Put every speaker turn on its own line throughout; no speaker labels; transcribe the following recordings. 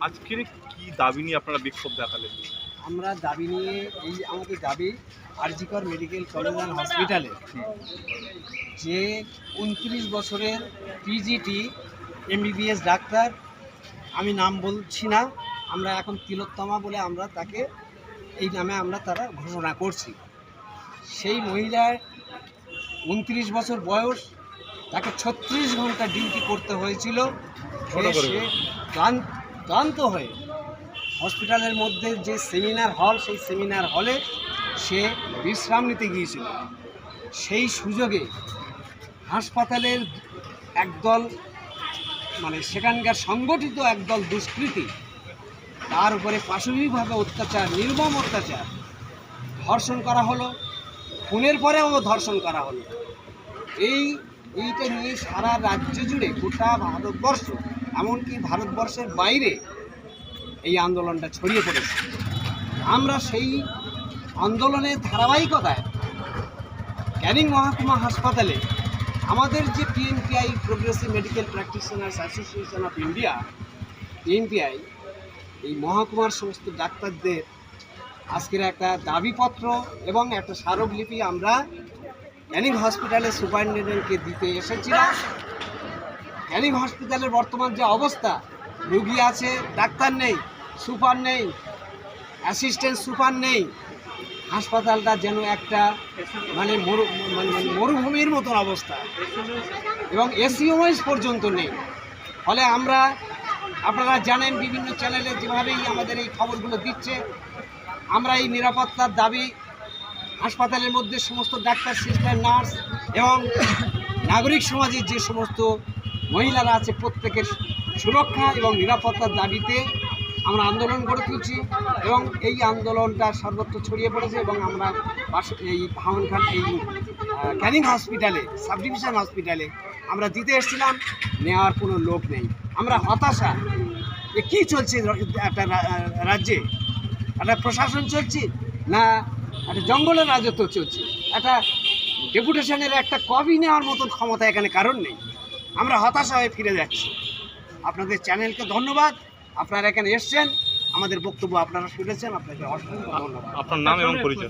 আজকের কি দাবি নিয়ে আপনারা বিক্ষোভ দেখালেন?
আমরা দাবি নিয়ে এই আমাদের দাবি আরজিকর মেডিকেল কলেজ অ্যান্ড হসপিটালে যে উনত্রিশ বছরের পিজিটি এমবিবিএস ডাক্তার আমি নাম বলছি না আমরা এখন তিলোত্তমা বলে আমরা তাকে এই নামে আমরা তারা ঘোষণা করছি। সেই মহিলার উনত্রিশ বছর বয়স তাকে ছত্রিশ ঘণ্টা ডিউটি করতে হয়েছিল। সে ক্লান্ত ক্লান্ত হয়ে হসপিটালের মধ্যে যে সেমিনার হল, সেই সেমিনার হলে সে বিশ্রাম নিতে গিয়েছিল। সেই সুযোগে হাসপাতালের একদল মানে সেখানকার সংগঠিত একদল দুষ্কৃতি, তার উপরে পাশবিকভাবে অত্যাচার, নির্মম অত্যাচার ধর্ষণ করা হলো। খুনের পরেও ধর্ষণ করা হলো। এই, এইটা নিয়ে সারা রাজ্য জুড়ে গোটা ভারতবর্ষ এমনকি ভারতবর্ষের বাইরে এই আন্দোলনটা ছড়িয়ে পড়েছে। আমরা সেই আন্দোলনের ধারাবাহিকতায় ক্যানিং মহাকুমা হাসপাতালে আমাদের যে PNPI progressive medical practitioners association of India PNPI এই মহাকুমার সমস্ত ডাক্তারদের আজকের একটা দাবিপত্র এবং একটা স্মারকলিপি আমরা ক্যানিং হসপিটালের সুপারিনটেন্ডেন্টকে দিতে এসেছিলাম। ক্যানিং হসপিটালের বর্তমান যে অবস্থা, রুগী আছে, ডাক্তার নেই, সুপার নেই অ্যাসিস্ট্যান্ট সুপার নেই, হাসপাতালটা যেন একটা মানে মরু মানে মরুভূমির মতন অবস্থা এবং এসিওএস পর্যন্ত নেই। ফলে আমরা, আপনারা জানেন বিভিন্ন চ্যানেলে যেভাবেই আমাদের এই খবরগুলো দিচ্ছে, আমরা এই নিরাপত্তার দাবি, হাসপাতালের মধ্যে সমস্ত ডাক্তার, সিস্টার, নার্স এবং নাগরিক সমাজের যে সমস্ত মহিলারা আছে প্রত্যেকের সুরক্ষা এবং নিরাপত্তার দাবিতে আমরা আন্দোলন গড়ে তুলছি এবং এই আন্দোলনটা সর্বত্র ছড়িয়ে পড়েছে এবং আমরা এই ভাঙনখান এই ক্যানিং হসপিটালে সাব ডিভিশন হসপিটালে আমরা দিতে এসেছিলাম, নেওয়ার কোনো লোক নেই। আমরা হতাশা যে কী চলছে একটা রাজ্যে? একটা প্রশাসন চলছে না একটা জঙ্গলের রাজত্ব চলছে? একটা ডেপুটেশনের একটা কপি নেওয়ার মতন ক্ষমতা এখানে কারণ নেই। আমরা হতাশা হয়ে ফিরে যাচ্ছি। আপনাদের চ্যানেলকে ধন্যবাদ। আপনারা এখানে এসছেন। আমাদের বক্তব্য আপনারা শুনেছেন। আপনাকে অসংখ্য ধন্যবাদ।
আপনার নাম এবং পরিচয়।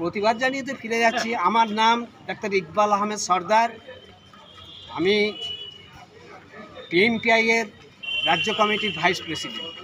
প্রতিবাদ জানিয়ে তো ফিরে যাচ্ছি। আমার নাম ডাক্তার ইকবাল আহমেদ সর্দার। আমি পিএমপিআই এর রাজ্য কমিটির ভাইস প্রেসিডেন্ট।